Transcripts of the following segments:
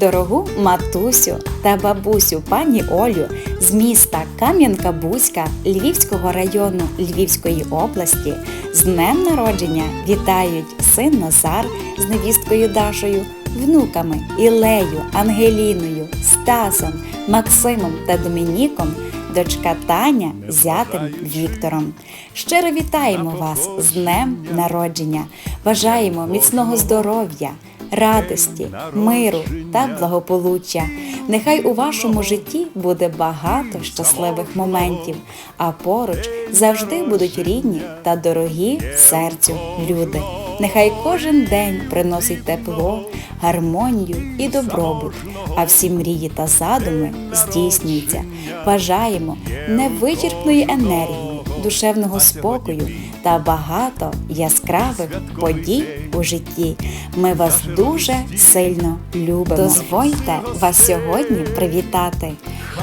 дорогу матусю та бабусю пані Олю з міста Кам'янка-Бузька Львівського району Львівської області з днем народження вітають син Назар з невісткою Дашою, внуками Ілею, Ангеліною, Стасом, Максимом та Домініком, дочка Таня зятем Віктором. Щиро вітаємо вас з днем народження. Бажаємо міцного здоров'я, радості, миру та благополуччя. Нехай у вашому житті буде багато щасливих моментів, а поруч завжди будуть рідні та дорогі серцю люди. Нехай кожен день приносить тепло, гармонію і добробут, а всі мрії та задуми здійснюються. Бажаємо невичерпної енергії, душевного спокою та багато яскравих подій у житті. Ми вас дуже сильно любимо. Дозвольте вас сьогодні привітати,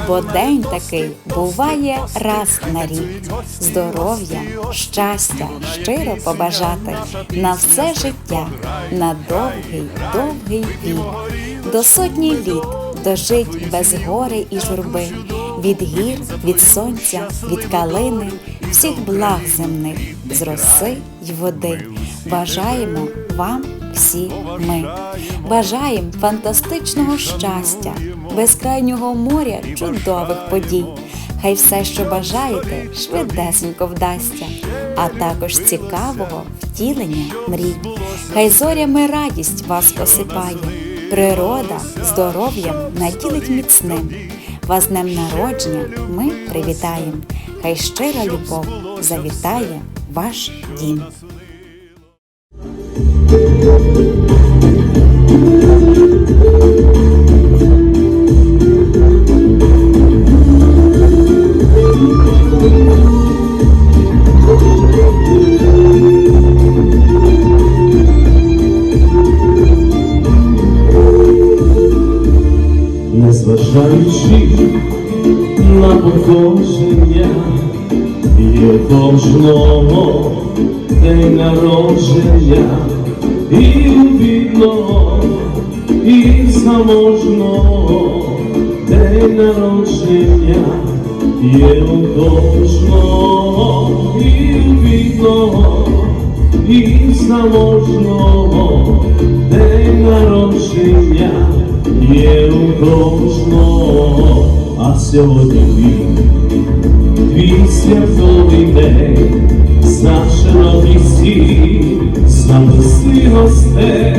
бо день такий буває раз на рік. Здоров'я, щастя, щиро побажати на все життя, на довгий, довгий вік, до сотні літ дожить без гори і журби, від гір, від сонця, від калини, всіх благ земних, з роси й води. Бажаємо вам всі ми. Бажаємо фантастичного щастя, безкрайнього моря чудових подій. Хай все, що бажаєте, швидесенько вдасться, а також цікавого втілення мрій. Хай зорями радість вас осипає, природа здоров'ям наділить міцним. Вас днем народження ми привітаємо. Хай щира любов завітає ваш дім. Незважаючи на походження, є кожного день народження і бідного, і заможного день народження, є кожного, і бідного, і заможного день народження. Є кожного, а сьогодні твій святовий день, за широкий стіль, записи гостей,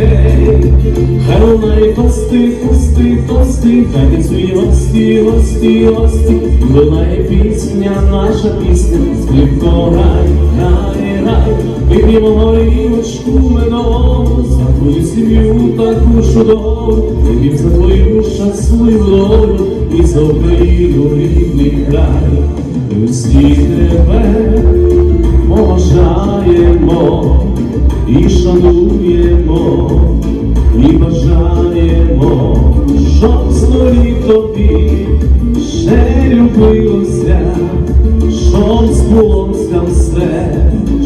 хай лунає тости, тости, тости, хай танцює гості, гості, гості, лунає пісня, наша пісня, скрипко грай, грай, грай, вип'ємо горілочку медову, за твою сім'ю таку чудову, вип'ємо за твою щасливу долю і за Україну рідний край. Ми всі тебе і шануємо, і бажаємо, щоб зорі тобі ще любилося, щоб збулося все,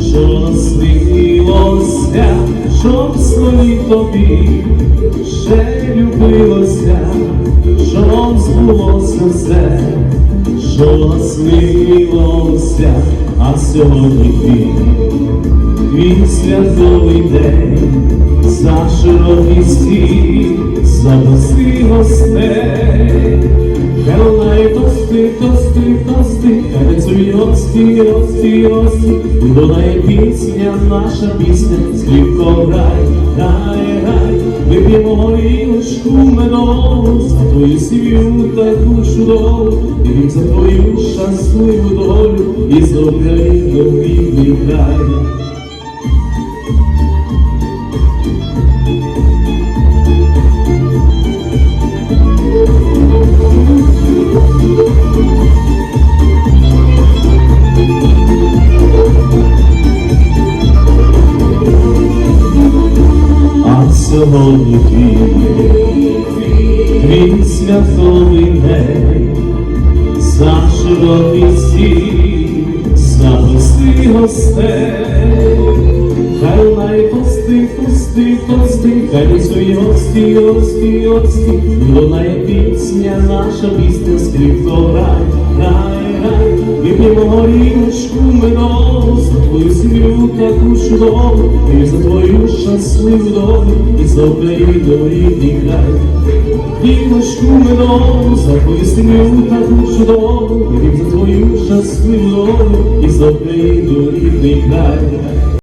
що наснилося, щоб зорі тобі ще любилося, щоб збулося все що снилося, а сьогодні твій, твій святовий день, за широкий стіль, за гости гостей, лунає тости, тости, тости, хай танцює гості, гості, гості, і пісня, наша пісня, скрипко грай, грай, грай, вип'ємо горілочку медову, за твою сім'ю таку чудову, і за твою щасливу долю, і за Україну рідний край. День, за широкий стіль, за гостей гостей, Хай лунає тости, тости, тости, хай лісує гості, гості, гості, І лунає пісня, наша пісня скрипто грай, грай, грай, вип'ємо горішку медову, за твою сім'ю таку чудову, і за твою щасливу долю, і за Україну рідний край. Віночку медову, за твою сім'ю таку чудову, і за твою щасливу долю, і за Україну рідний край.